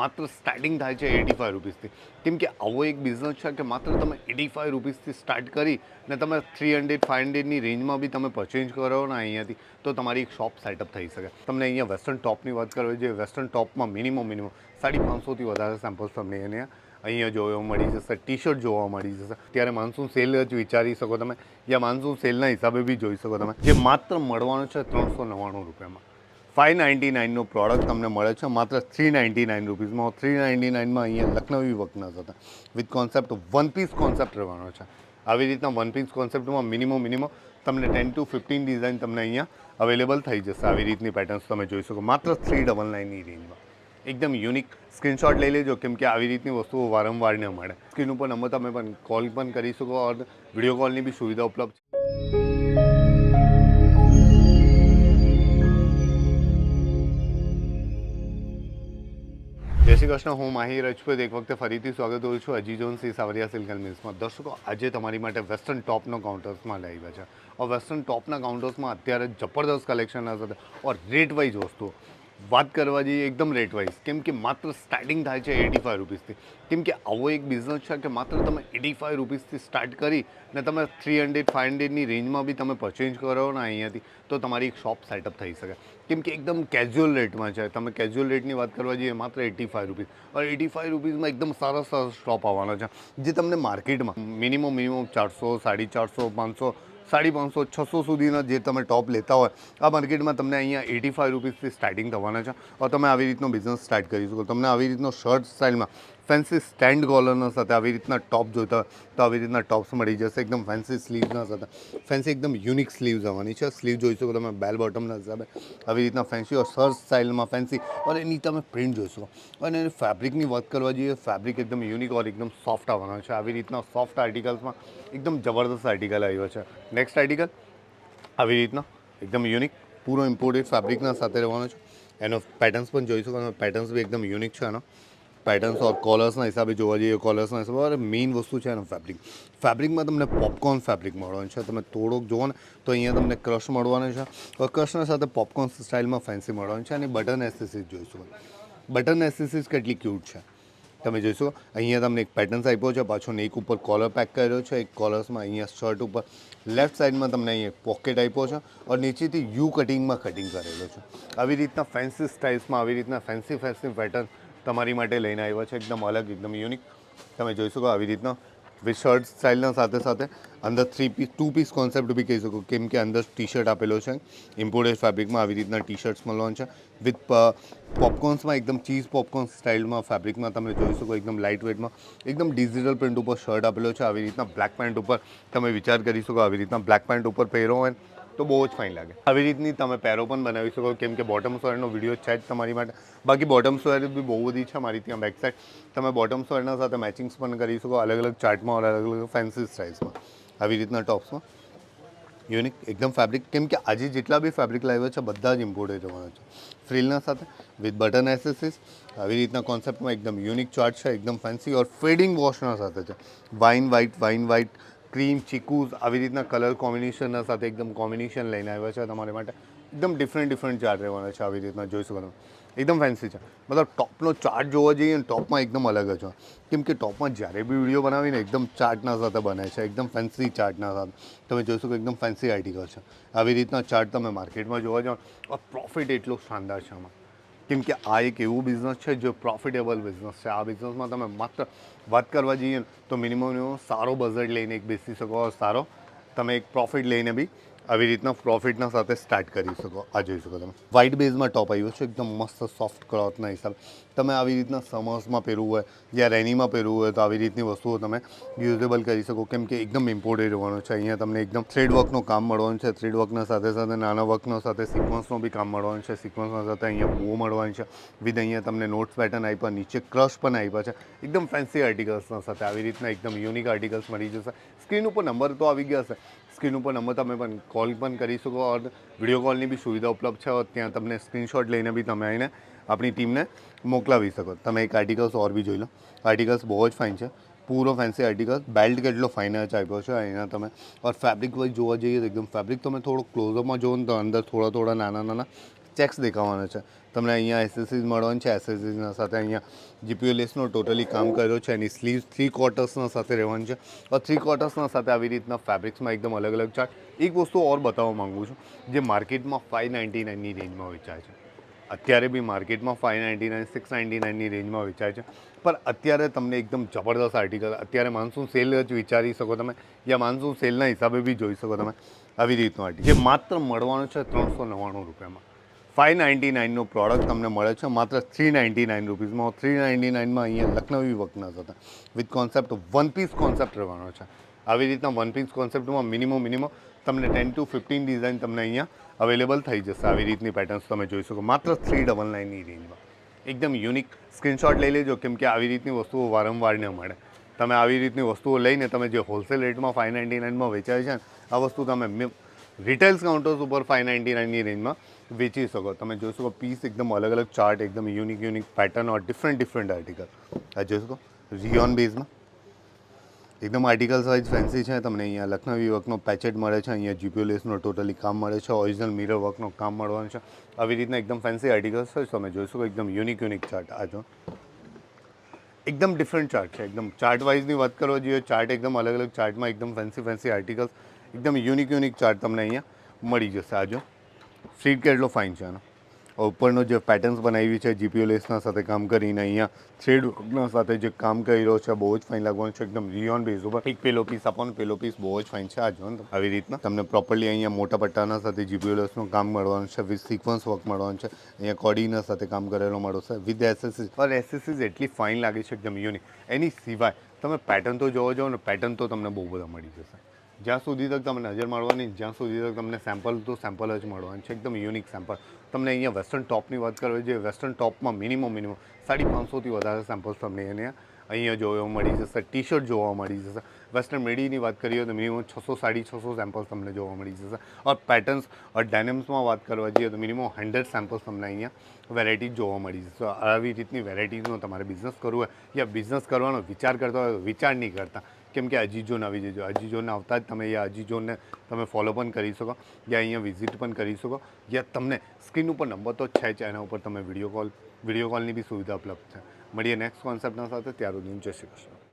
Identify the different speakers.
Speaker 1: માત્ર સ્ટાર્ટિંગ થાય છે એટી ફાઇવ રૂપીસથી કેમ કે આવો એક બિઝનેસ છે કે માત્ર તમે એટી ફાઇવ રૂપીસથી સ્ટાર્ટ કરી ને તમે થ્રી હંડ્રેડ ફાઇવ હંડ્રેડની રેન્જમાં બી તમે પરચેન્જ કરો ને અહીંયાથી, તો તમારી એક શોપ સેટઅપ થઈ શકે. તમને અહીંયા વેસ્ટર્ન ટોપની વાત કરવી જોઈએ વેસ્ટર્ન ટોપમાં મિનિમમ મિનિમમ સાડી પાંચસોથી વધારે સેમ્પલ્સ તમને અહીંયા અહીંયા જોવા મળી જશે ટી શર્ટ જોવા મળી જશે. ત્યારે માન્સૂન સેલ જ વિચારી શકો તમે, યા માન્સૂન સેલના હિસાબે બી જોઈ શકો તમે. જે માત્ર મળવાનું છે ત્રણસો નવ્વાણું રૂપિયામાં. ફાઇવ નાઇન્ટી નાઇનનો પ્રોડક્ટ તમને મળે છે, માત્ર થ્રી નાઇન્ટી નાઇન રૂપીઝમાં. થ્રી નાઇન્ટી નાઇનમાં અહીંયા લખનવી વર્કના હતા. With concept one piece concept રહેવાનો છે. આવી રીતના વન પીસ કોન્સેપ્ટમાં મિનિમમ મિનિમમ તમને ટેન ટુ ફિફ્ટીન ડિઝાઇન તમને અહીંયા અવેલેબલ થઈ જશે. આવી રીતની પેટર્ન્સ તમે જોઈ શકો. માત્ર થ્રી ડબલ નાઇનની રેન્જમાં. એકદમ યુનિક સ્ક્રીનશોટ લઈ લેજો, કેમ કે આવી રીતની વસ્તુઓ વારંવાર ન મળે. સ્ક્રીન ઉપર નંબર તમે પણ કોલ પણ કરી શકો ઓર વીડિયો કોલની બી સુવિધા ઉપલબ્ધ છે. જય શ્રી કૃષ્ણ, હું માહી રજપૂત એક વખતે ફરીથી સ્વાગત કરું છું અજી જોન સી સાવરિયા સિલ્કલ મિલ્સમાં. દર્શકો, આજે તમારી માટે વેસ્ટર્ન ટોપનો કાઉન્ટર્સમાં લાવ્યા છે. ઓર વેસ્ટર્ન ટોપના કાઉન્ટર્સમાં અત્યારે જબરદસ્ત કલેક્શન હશે ઓર રેટ વાઇઝ વસ્તુઓ. વાત કરવા જઈએ એકદમ રેટ વાઇઝ કેમ કે માત્ર સ્ટાર્ટિંગ થાય છે એટી ફાઇવ રૂપીસથી કેમ કે આવો એક બિઝનેસ છે કે માત્ર તમે એટી ફાઇવ રૂપીસથી સ્ટાર્ટ કરી ને તમે થ્રી હંડ્રેડ ફાઇવ હંડ્રેડની રેન્જમાં બી તમે પરચેન્જ કરો ને અહીંયાથી, તો તમારી એક શોપ સેટઅપ થઈ શકે. કેમ કે એકદમ કેઝ્યુઅલ રેટમાં છે. તમે કેઝ્યુઅલ રેટની વાત કરવા જઈએ માત્ર eighty five rupees or eighty five રૂપીસમાં એકદમ સારા સારા સ્ટોપ આવવાના છે. જે તમને માર્કેટમાં મિનિમમ મિનિમમ ચારસો, સાડી ચારસો, પાંચસો સાડી પાંચસો, છસો સુધીના જે તમે ટોપ લેતા હોય, આ માર્કેટમાં તમને અહીંયા એટી ફાઇવ રૂપીસથી સ્ટાર્ટિંગ થવાના છે. તમે આવી રીતનો બિઝનેસ સ્ટાર્ટ કરી શકો. તમને આવી રીતનો શર્ટ સ્ટાઇલમાં ફેન્સી સ્ટેન્ડ કોલરના સાથે આવી રીતના ટોપ જોઈતા તો આવી રીતના ટોપ્સ મળી જશે. એકદમ ફેન્સી સ્લીવ્સના સાથે. ફેન્સી એકદમ યુનિક સ્લીવ્સ આવવાની છે. સ્લીવ જોઈ શકો તમે બેલ બોટમના હિસાબે આવી રીતના ફેન્સી ઓર શર્ટ સ્ટાઇલમાં ફેન્સી ઓર એની તમે પ્રિન્ટ જોઈ અને એની ફેબ્રિકની વાત કરવા જોઈએ, ફેબ્રિક એકદમ યુનિક ઓર એકદમ સોફ્ટ આવવાનો છે. આવી રીતના સોફ્ટ આર્ટિકલ્સમાં એકદમ જબરદસ્ત આર્ટિકલ આવ્યો છે. Next article. આવી રીતના એકદમ યુનિક, પૂરો ઇમ્પોર્ટેડ ફેબ્રિકના સાથે રહેવાનો છે. એનો પેટર્ન્સ પણ જોઈ શકો પેટર્ન્સ બી એકદમ યુનિક છે એનો પેટર્ન્સ ઓર કોલર્સના હિસાબે જોવા જઈએ કોલર્સના હિસાબે અને મેઇન વસ્તુ છે એનો ફેબ્રિક ફેબ્રિકમાં તમને પોપકોર્ન ફેબ્રિક મળવાનું છે તમે થોડોક જુઓ ને તો અહીંયા તમને ક્રશ મળવાનું છે ઓર ક્રશના સાથે પોપકોર્ન સ્ટાઇલમાં ફેન્સી મળવાનું છે અને બટન એસેસીસ જોઈશું બટન એસેસીસ કેટલી ક્યુટ છે તમે જોઈશો અહીંયા તમને એક પેટર્ન્સ આપ્યો છે પાછો નેક ઉપર કોલર પેક કર્યો છે એક કોલર્સમાં અહીંયા શર્ટ ઉપર લેફ્ટ સાઈડમાં તમને અહીંયા પોકેટ આપ્યો છે અને નીચેથી યુ કટિંગમાં કટિંગ કરેલો છે આવી રીતના ફેન્સી સ્ટાઇલ્સમાં આવી રીતના ફેન્સી ફેન્સી પેટર્ન તમારી માટે લઈને આવ્યા છે. એકદમ અલગ, એકદમ યુનિક તમે જોઈ શકો આવી રીતના વિથ શર્ટ સ્ટાઇલના સાથે સાથે અંદર three piece two piece concept બી કહી શકો. કેમ કે અંદર ટી શર્ટ આપેલો છે. ઇમ્પોર્ટેડ ફેબ્રિકમાં આવી રીતના ટી શર્ટ્સ મળવાનું છે વિથ પોપકોર્ન્સમાં એકદમ ચીઝ પોપકોર્ન સ્ટાઇલમાં ફેબ્રિકમાં તમે જોઈ શકો એકદમ લાઇટ વેટમાં એકદમ ડિજિટલ પ્રિન્ટ ઉપર શર્ટ આપેલો છે. આવી રીતના બ્લેક પેન્ટ ઉપર તમે વિચાર કરી શકો. આવી રીતના બ્લેક પેન્ટ ઉપર પહેરો હોય તો બહુ જ ફાઇન લાગે. આવી રીતની તમે પેરો પણ બનાવી શકો, કેમ કે બોટમ સોયરનો વીડિયો છે જ તમારી માટે. બાકી બોટમ સોયર બી બહુ બધી છે મારી ત્યાં બેક સાઈડ તમે બોટમ સોયરના સાથે મેચિંગ્સ પણ કરી શકો અલગ અલગ ચાર્ટમાં અલગ અલગ ફેન્સી સાઇઝમાં આવી રીતના ટોપ્સમાં યુનિક એકદમ ફેબ્રિક કેમ કે આજે જેટલા બી ફેબ્રિક લાવ્યા છે, બધા જ ઇમ્પોર્ટેડ રહેવાના છે. ફ્રીલના સાથે વિથ બટન એસેસીસ આવી રીતના કોન્સેપ્ટમાં એકદમ યુનિક ચાર્ટ છે, એકદમ ફેન્સી ઓર ફેડિંગ વોશના સાથે છે. Wine white wine white cream ચીકુઝ આવી રીતના કલર કોમ્બિનેશનના સાથે એકદમ કોમ્બિનેશન લઈને આવ્યા છે. તમારે માટે એકદમ ડિફરન્ટ ડિફરન્ટ ચાર્ટ રહેવાના છે આવી રીતના, જોઈ શકો તમે. એકદમ ફેન્સી છે. મતલબ ટોપનો ચાર્ટ જોવા જઈએ અને ટોપમાં એકદમ અલગ જ હોય. કેમ કે ટોપમાં જ્યારે બી વીડિયો બનાવીને એકદમ ચાર્ટના સાથે બને છે, એકદમ ફેન્સી ચાર્ટના સાથે. તમે જોઈ શકો એકદમ ફેન્સી આર્ટિકલ છે. આવી રીતના ચાર્ટ તમે માર્કેટમાં જોવા જાઓ પ્રોફિટ એટલો શાનદાર છે આમાં. કેમ કે આ એક એવું બિઝનેસ છે જે પ્રોફિટેબલ બિઝનેસ છે. આ બિઝનેસમાં તમે માત્ર વાત કરવા જઈએ તો મિનિમમ સારો બજેટ લઈને એક બેસી શકો, સારો તમે એક પ્રોફિટ લઈને બી આવી રીતના પ્રોફિટના સાથે સ્ટાર્ટ કરી શકો, આ જોઈ શકો તમે. વ્હાઇટ બેઝમાં ટોપ આવ્યો છે, એકદમ મસ્ત સોફ્ટ ક્લોથના હિસાબે. તમે આવી રીતના સમર્સમાં પહેરવું હોય યા રેનીમાં પહેરવું હોય તો આવી રીતની વસ્તુઓ તમે યુઝેબલ કરી શકો. કેમ કે એકદમ ઇમ્પોર્ટેડ રહેવાનું છે. અહીંયા તમને એકદમ થ્રેડ વર્કનું કામ મળવાનું છે. થ્રેડ વર્કના સાથે સાથે નાના વર્કનો સાથે સિક્વન્સનો બી કામ મળવાનું છે. સિક્વન્સના સાથે અહીંયા બહુ મળવાનું છે. વિથ અહીંયા તમને નોટ્સ પેટર્ન આપ્યા, નીચે ક્રશ પણ આપ્યા છે. એકદમ ફેન્સી આર્ટિકલ્સના સાથે આવી રીતના એકદમ યુનિક આર્ટિકલ્સ મળી જશે. સ્ક્રીન ઉપર નંબર તો આવી ગયા હશે. સ્ક્રીન ઉપર નંબર તમે પણ કોલ પણ કરી શકો ઓર વીડિયો કોલની બી સુવિધા ઉપલબ્ધ છે ત્યાં તમને સ્ક્રીનશોટ લઈને બી તમે આવીને આપણી ટીમને મોકલાવી શકો. તમે એક આર્ટિકલ્સ ઓર બી જોઈ લો. આર્ટિકલ્સ બહુ જ ફાઇન છે. પૂરો ફેન્સી આર્ટિકલ બેલ્ટ કેટલો ફાઇન જ આપ્યો છે. એના તમે ઓર ફેબ્રિક વાઇઝ જોવા જઈએ તો એકદમ ફેબ્રિક તમે થોડો ક્લોઝઅપમાં જોવો ને તો અંદર થોડા થોડા નાના નાના ચેક્સ દેખાવાના છે તમને અહીંયા એસએસસીઝ મળવાનું છે એસએસસીઝના સાથે અહીંયા જીપીએલએસનો ટોટલી કામ કર્યો છે એની સ્લીવ થ્રી ક્વાર્ટર્સના સાથે રહેવાનું છે और થ્રી ક્વાર્ટર્સના સાથે આવી રીતના ફેબ્રિક્સમાં એકદમ અલગ અલગ ચાર્ટ એક વસ્તુ ઓર બતાવવા માગું છું જે માર્કેટમાં ફાઇવ નાઇન્ટી નાઇનની રેન્જમાં વેચાય છે અત્યારે બી માર્કેટમાં five ninety nine six ninety નાઇનની રેન્જમાં વેચાય છે પણ અત્યારે તમને એકદમ જબરદસ્ત આર્ટિકલ અત્યારે માનસૂન સેલ જ વિચારી શકો તમે યા માનસૂન સેલના હિસાબે બી જોઈ શકો તમે આવી રીતનું આર્ટિકલ જે માત્ર મળવાનું છે ત્રણસો નવ્વાણું રૂપિયામાં ફાઇવ નાઇન્ટી નાઇનનો પ્રોડક્ટ તમને મળે છે, માત્ર થ્રી નાઇન્ટી નાઇન રૂપીઝમાં. થ્રી નાઇન્ટી નાઇનમાં અહીંયા લખનવી વર્કના હતા. With concept one piece concept રહેવાનો છે. આવી રીતના વન પીસ કોન્સેપ્ટમાં મિનિમમ મિનિમમ તમને ટેન ટુ ફિફ્ટીન ડિઝાઇન તમને અહીંયા અવેલેબલ થઈ જશે. આવી રીતની પેટર્ન્સ તમે જોઈ શકો. માત્ર થ્રી ડબલ નાઇનની રેન્જમાં. એકદમ યુનિક સ્ક્રીનશોટ લઈ લેજો, કેમ કે આવી રીતની વસ્તુઓ વારંવાર ન મળે. તમે આવી રીતની વસ્તુઓ લઈને તમે જે હોલસેલ રેટમાં ફાઇવ નાઇન્ટી નાઇનમાં વેચાય છે આ વસ્તુ તમે રિટેલ્સ કાઉન્ટર્સ ઉપર ફાઇવ નાઇન્ટી નાઇનની રેન્જમાં વેચી શકો. તમે જોઈ શકો પીસ એકદમ અલગ અલગ ચાર્ટ એકદમ unique unique pattern or different different article આ જોઈ શકો રિયોન બેઝમાં એકદમ આર્ટિકલ સાઇઝ ફેન્સી છે, તમને અહીંયા લખનવી વર્કનો પેચેટ મળે છે, અહીંયા જીપીઓલેસનો ટોટલી કામ મળે છે ઓરિજિનલ મિરર વર્કનો કામ મળવાનું છે. આવી રીતના એકદમ ફેન્સી આર્ટિકલ્સ હોય તમે જોઈ શકો, એકદમ યુનિક યુનિક ચાર્ટ આ જો. એકદમ ડિફરન્ટ ચાર્ટ છે, એકદમ ચાર્ટ વાઇઝની વાત કરવા જોઈએ ચાર્ટ એકદમ અલગ અલગ ચાર્ટમાં એકદમ ફેન્સી ફેન્સી આર્ટિકલ્સ એકદમ યુનિક યુનિક ચાર્ટ તમને અહીંયા મળી જશે. આ ફીટ કેટલો ફાઇન છે આનો. ઉપરનો જે પેટર્ન્સ બનાવી છે જીપીઓલેસના સાથે કામ કરીને અહીંયા થ્રેડ વર્કના સાથે જે કામ કરી રહ્યો છે, બહુ જ ફાઇન લાગવાનું છે, એકદમ રિયોન બેઝ ઉપર. એક પેલો પીસ આપવાનો પેલો પીસ બહુ જ ફાઇન છે આ જો આવી રીતના. તમને પ્રોપરલી અહીંયા મોટા પટ્ટાના સાથે જીપીઓલેસનું કામ મળવાનું છે, વિથ સિક્વન્સ વર્ક મળવાનું છે. અહીંયા કોડીના સાથે કામ કરેલો મળશે વિથ એસેસીસ પર એસએસસીઝ એટલી ફાઇન લાગે છે, એકદમ યુનિક એની સિવાય તમે પેટર્ન તો જોવો જાઓ ને પેટર્ન તો તમને બહુ બધા મળી જશે. જ્યાં સુધી તક તમને નજર મળવાની, જ્યાં સુધી તક તમને સેમ્પલ તો સેમ્પલ જ મળવાનું છે. એકદમ યુનિક સેમ્પલ તમને અહીંયા વેસ્ટર્ન ટોપની વાત કરવી જોઈએ વેસ્ટર્ન ટોપમાં મિનિમમ મિનિમમ સાડી પાંચસોથી વધારે સેમ્પલ્સ તમને અહીંયા અહીંયા જોવા મળી જશે ટી શર્ટ જોવા મળી જશે. વેસ્ટર્ન મેડીની વાત કરીએ તો મિનિમમ છસો, સાડી છસો સેમ્પલ્સ તમને જોવા મળી જશે. ઓર પેટર્ન્સ ઓર ડાયનેમ્સમાં વાત કરવા જઈએ તો મિનિમમ હંડ્રેડ સેમ્પલ્સ તમને અહીંયા વેરાયટી જોવા મળી જશે. આવી રીતની વેરાયટીઝનો તમારે બિઝનેસ કરવું હોય, યા બિઝનેસ કરવાનો વિચાર કરતા હોય વિચાર નહીં કરતા. કેમ કે અજીઝોન આવી જજો. અજીઝોન આવતા જ તમે યા અજીઝોનને તમે ફોલો પણ કરી શકો. યા અહીંયા વિઝિટ પણ કરી શકો. યા તમને સ્ક્રીન ઉપર નંબર તો છે જ, એના ઉપર તમે વીડિયો કોલ વીડિયો કોલની બી સુવિધા ઉપલબ્ધ છે. મળીએ નેક્સ્ટ કોન્સેપ્ટના સાથે. ત્યાર સુધી જય શ્રી કૃષ્ણ.